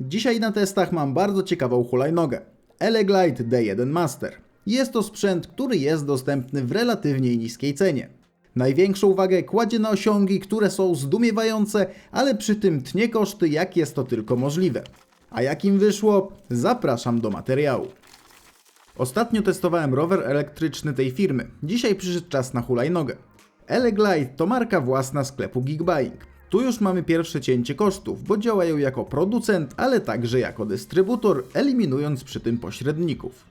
Dzisiaj na testach mam bardzo ciekawą hulajnogę. Eleglide D1 Master. Jest to sprzęt, który jest dostępny w relatywnie niskiej cenie. Największą wagę kładzie na osiągi, które są zdumiewające, ale przy tym tnie koszty jak jest to tylko możliwe. A jak im wyszło? Zapraszam do materiału. Ostatnio testowałem rower elektryczny tej firmy. Dzisiaj przyszedł czas na hulajnogę. Eleglide to marka własna sklepu Geekbuying. Tu już mamy pierwsze cięcie kosztów, bo działają jako producent, ale także jako dystrybutor, eliminując przy tym pośredników.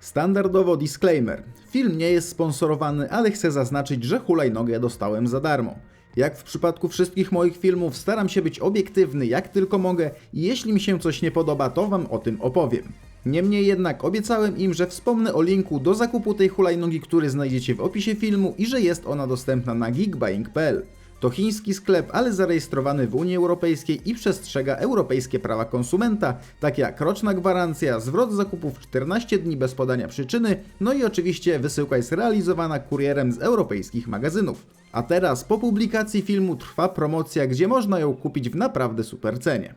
Standardowo disclaimer. Film nie jest sponsorowany, ale chcę zaznaczyć, że hulajnogę dostałem za darmo. Jak w przypadku wszystkich moich filmów, staram się być obiektywny jak tylko mogę i jeśli mi się coś nie podoba, to wam o tym opowiem. Niemniej jednak obiecałem im, że wspomnę o linku do zakupu tej hulajnogi, który znajdziecie w opisie filmu i że jest ona dostępna na geekbuying.pl. To chiński sklep, ale zarejestrowany w Unii Europejskiej i przestrzega europejskie prawa konsumenta, takie jak roczna gwarancja, zwrot zakupów w 14 dni bez podania przyczyny, no i oczywiście wysyłka jest realizowana kurierem z europejskich magazynów. A teraz po publikacji filmu trwa promocja, gdzie można ją kupić w naprawdę super cenie.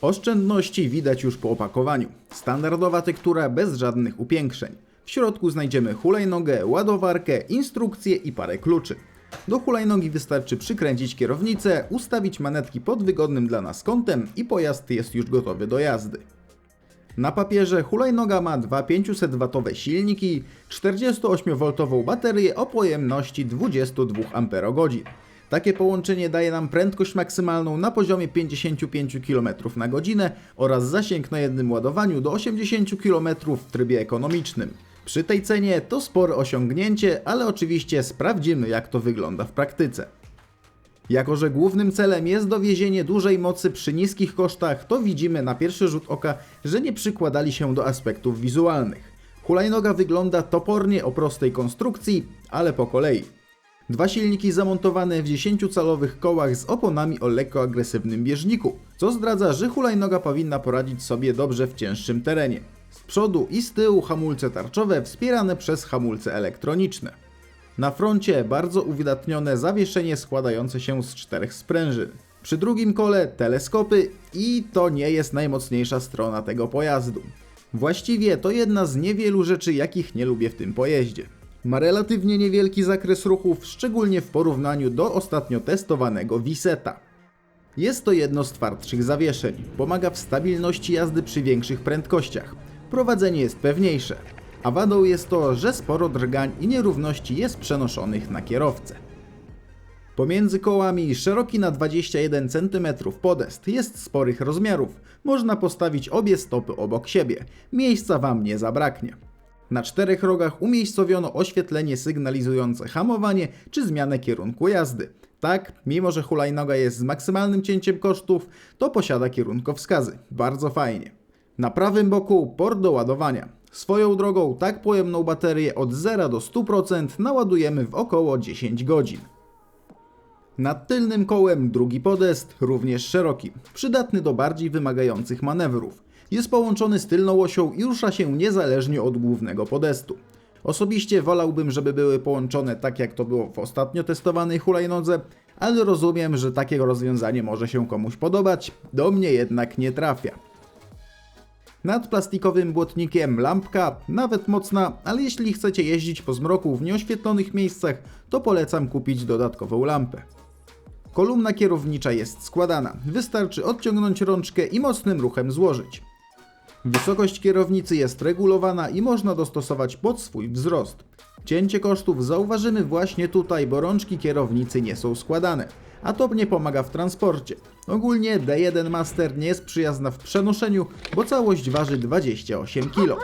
Oszczędności widać już po opakowaniu. Standardowa tektura bez żadnych upiększeń. W środku znajdziemy hulajnogę, ładowarkę, instrukcję i parę kluczy. Do hulajnogi wystarczy przykręcić kierownicę, ustawić manetki pod wygodnym dla nas kątem i pojazd jest już gotowy do jazdy. Na papierze hulajnoga ma dwa 500W silniki, 48V baterię o pojemności 22 Ah. Takie połączenie daje nam prędkość maksymalną na poziomie 55 km na godzinę oraz zasięg na jednym ładowaniu do 80 km w trybie ekonomicznym. Przy tej cenie to spore osiągnięcie, ale oczywiście sprawdzimy jak to wygląda w praktyce. Jako, że głównym celem jest dowiezienie dużej mocy przy niskich kosztach, to widzimy na pierwszy rzut oka, że nie przykładali się do aspektów wizualnych. Hulajnoga wygląda topornie o prostej konstrukcji, ale po kolei. Dwa silniki zamontowane w 10-calowych kołach z oponami o lekko agresywnym bieżniku, co zdradza, że hulajnoga powinna poradzić sobie dobrze w cięższym terenie. Z przodu i z tyłu hamulce tarczowe wspierane przez hamulce elektroniczne. Na froncie bardzo uwydatnione zawieszenie składające się z czterech sprężyn. Przy drugim kole teleskopy i to nie jest najmocniejsza strona tego pojazdu. Właściwie to jedna z niewielu rzeczy, jakich nie lubię w tym pojeździe. Ma relatywnie niewielki zakres ruchów, szczególnie w porównaniu do ostatnio testowanego Viseta. Jest to jedno z twardszych zawieszeń, pomaga w stabilności jazdy przy większych prędkościach. Prowadzenie jest pewniejsze, a wadą jest to, że sporo drgań i nierówności jest przenoszonych na kierowcę. Pomiędzy kołami szeroki na 21 cm podest jest sporych rozmiarów. Można postawić obie stopy obok siebie. Miejsca Wam nie zabraknie. Na czterech rogach umiejscowiono oświetlenie sygnalizujące hamowanie czy zmianę kierunku jazdy. Tak, mimo że hulajnoga jest z maksymalnym cięciem kosztów, to posiada kierunkowskazy. Bardzo fajnie. Na prawym boku port do ładowania. Swoją drogą tak pojemną baterię od 0 do 100% naładujemy w około 10 godzin. Nad tylnym kołem drugi podest, również szeroki, przydatny do bardziej wymagających manewrów. Jest połączony z tylną osią i rusza się niezależnie od głównego podestu. Osobiście wolałbym, żeby były połączone tak jak to było w ostatnio testowanej hulajnodze, ale rozumiem, że takie rozwiązanie może się komuś podobać, do mnie jednak nie trafia. Nad plastikowym błotnikiem lampka, nawet mocna, ale jeśli chcecie jeździć po zmroku w nieoświetlonych miejscach, to polecam kupić dodatkową lampę. Kolumna kierownicza jest składana, wystarczy odciągnąć rączkę i mocnym ruchem złożyć. Wysokość kierownicy jest regulowana i można dostosować pod swój wzrost. Cięcie kosztów zauważymy właśnie tutaj, bo rączki kierownicy nie są składane, a to nie pomaga w transporcie. Ogólnie D1 Master nie jest przyjazna w przenoszeniu, bo całość waży 28 kg.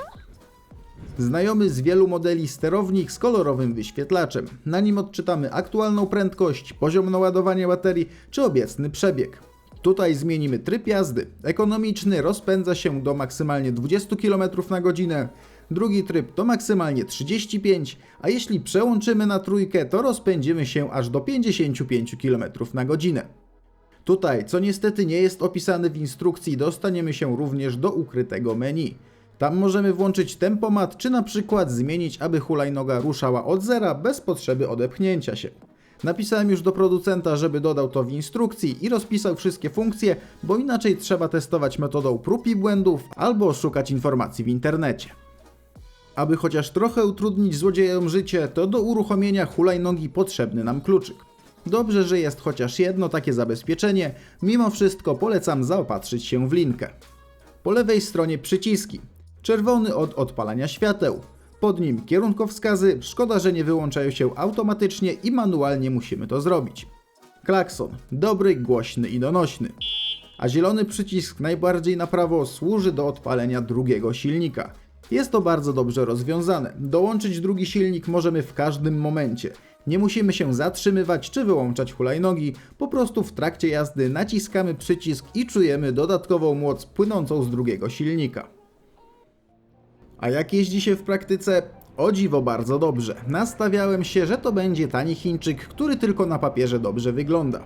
Znajomy z wielu modeli sterownik z kolorowym wyświetlaczem. Na nim odczytamy aktualną prędkość, poziom naładowania baterii czy obecny przebieg. Tutaj zmienimy tryb jazdy. Ekonomiczny rozpędza się do maksymalnie 20 km na godzinę, drugi tryb to maksymalnie 35, a jeśli przełączymy na trójkę, to rozpędzimy się aż do 55 km na godzinę. Tutaj, co niestety nie jest opisane w instrukcji, dostaniemy się również do ukrytego menu. Tam możemy włączyć tempomat, czy na przykład zmienić, aby hulajnoga ruszała od zera bez potrzeby odepchnięcia się. Napisałem już do producenta, żeby dodał to w instrukcji i rozpisał wszystkie funkcje, bo inaczej trzeba testować metodą prób i błędów albo szukać informacji w internecie. Aby chociaż trochę utrudnić złodziejom życie, to do uruchomienia hulajnogi potrzebny nam kluczyk. Dobrze, że jest chociaż jedno takie zabezpieczenie, mimo wszystko polecam zaopatrzyć się w linkę. Po lewej stronie przyciski. Czerwony od odpalania świateł. Pod nim kierunkowskazy, szkoda, że nie wyłączają się automatycznie i manualnie musimy to zrobić. Klakson, dobry, głośny i donośny. A zielony przycisk najbardziej na prawo służy do odpalenia drugiego silnika. Jest to bardzo dobrze rozwiązane. Dołączyć drugi silnik możemy w każdym momencie. Nie musimy się zatrzymywać czy wyłączać hulajnogi, po prostu w trakcie jazdy naciskamy przycisk i czujemy dodatkową moc płynącą z drugiego silnika. A jak jeździ się w praktyce? O dziwo bardzo dobrze. Nastawiałem się, że to będzie tani Chińczyk, który tylko na papierze dobrze wygląda.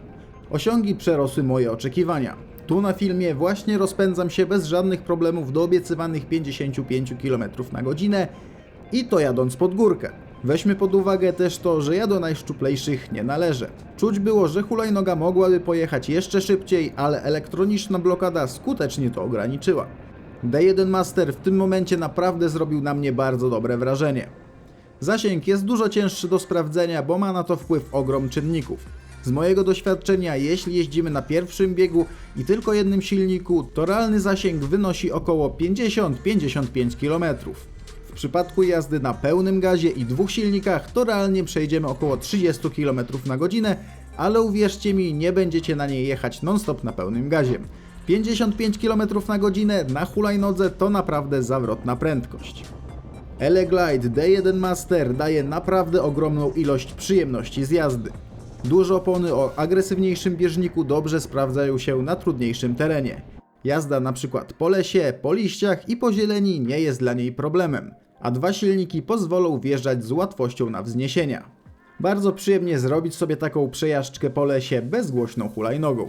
Osiągi przerosły moje oczekiwania. Tu na filmie właśnie rozpędzam się bez żadnych problemów do obiecywanych 55 km na godzinę i to jadąc pod górkę. Weźmy pod uwagę też to, że ja do najszczuplejszych nie należę. Czuć było, że hulajnoga mogłaby pojechać jeszcze szybciej, ale elektroniczna blokada skutecznie to ograniczyła. D1 Master w tym momencie naprawdę zrobił na mnie bardzo dobre wrażenie. Zasięg jest dużo cięższy do sprawdzenia, bo ma na to wpływ ogrom czynników. Z mojego doświadczenia, jeśli jeździmy na pierwszym biegu i tylko jednym silniku, to realny zasięg wynosi około 50-55 km. W przypadku jazdy na pełnym gazie i dwóch silnikach, to realnie przejdziemy około 30 km na godzinę, ale uwierzcie mi, nie będziecie na niej jechać non-stop na pełnym gazie. 55 km na godzinę na hulajnodze to naprawdę zawrotna prędkość. Eleglide D1 Master daje naprawdę ogromną ilość przyjemności z jazdy. Duże opony o agresywniejszym bieżniku dobrze sprawdzają się na trudniejszym terenie. Jazda na przykład po lesie, po liściach i po zieleni nie jest dla niej problemem, a dwa silniki pozwolą wjeżdżać z łatwością na wzniesienia. Bardzo przyjemnie zrobić sobie taką przejażdżkę po lesie bezgłośną hulajnogą.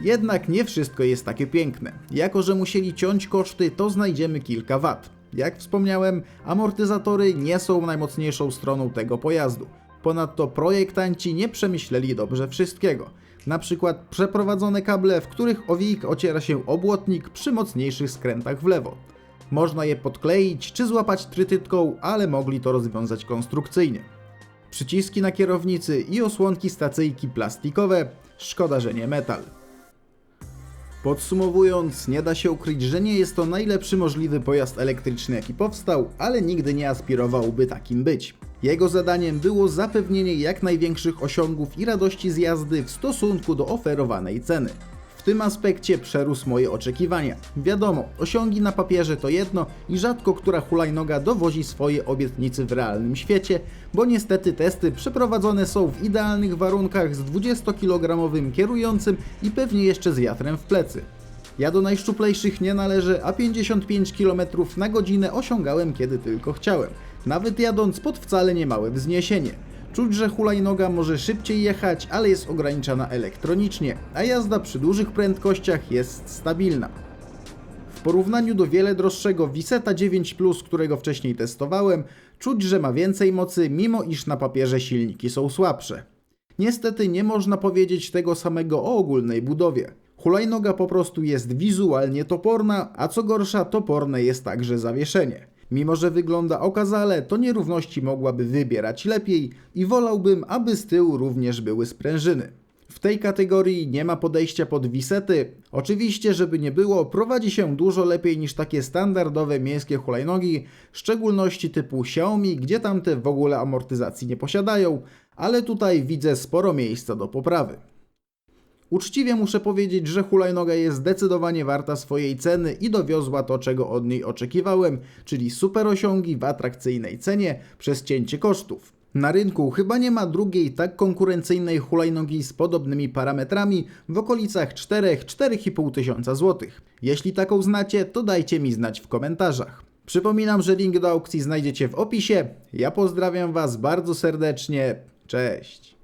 Jednak nie wszystko jest takie piękne. Jako, że musieli ciąć koszty, to znajdziemy kilka wad. Jak wspomniałem, amortyzatory nie są najmocniejszą stroną tego pojazdu. Ponadto projektanci nie przemyśleli dobrze wszystkiego. Na przykład przeprowadzone kable, w których owijk ociera się o błotnik przy mocniejszych skrętach w lewo. Można je podkleić czy złapać trytytką, ale mogli to rozwiązać konstrukcyjnie. Przyciski na kierownicy i osłonki stacyjki plastikowe, szkoda, że nie metal. Podsumowując, nie da się ukryć, że nie jest to najlepszy możliwy pojazd elektryczny jaki powstał, ale nigdy nie aspirowałby takim być. Jego zadaniem było zapewnienie jak największych osiągów i radości z jazdy w stosunku do oferowanej ceny. W tym aspekcie przerósł moje oczekiwania. Wiadomo, osiągi na papierze to jedno i rzadko która hulajnoga dowozi swoje obietnicy w realnym świecie, bo niestety testy przeprowadzone są w idealnych warunkach z 20-kilogramowym kierującym i pewnie jeszcze z wiatrem w plecy. Ja do najszczuplejszych nie należę, a 55 km na godzinę osiągałem kiedy tylko chciałem, nawet jadąc pod wcale niemałe wzniesienie. Czuć, że hulajnoga może szybciej jechać, ale jest ograniczana elektronicznie, a jazda przy dużych prędkościach jest stabilna. W porównaniu do wiele droższego Viseta 9 Plus, którego wcześniej testowałem, czuć, że ma więcej mocy, mimo iż na papierze silniki są słabsze. Niestety nie można powiedzieć tego samego o ogólnej budowie. Hulajnoga po prostu jest wizualnie toporna, a co gorsza, toporne jest także zawieszenie. Mimo, że wygląda okazale, to nierówności mogłaby wybierać lepiej i wolałbym, aby z tyłu również były sprężyny. W tej kategorii nie ma podejścia pod wisety. Oczywiście, żeby nie było, prowadzi się dużo lepiej niż takie standardowe miejskie hulajnogi, w szczególności typu Xiaomi, gdzie tamte w ogóle amortyzacji nie posiadają, ale tutaj widzę sporo miejsca do poprawy. Uczciwie muszę powiedzieć, że hulajnoga jest zdecydowanie warta swojej ceny i dowiozła to, czego od niej oczekiwałem, czyli super osiągi w atrakcyjnej cenie przez cięcie kosztów. Na rynku chyba nie ma drugiej tak konkurencyjnej hulajnogi z podobnymi parametrami w okolicach 4-4,5 tysiąca złotych. Jeśli taką znacie, to dajcie mi znać w komentarzach. Przypominam, że link do aukcji znajdziecie w opisie. Ja pozdrawiam Was bardzo serdecznie. Cześć.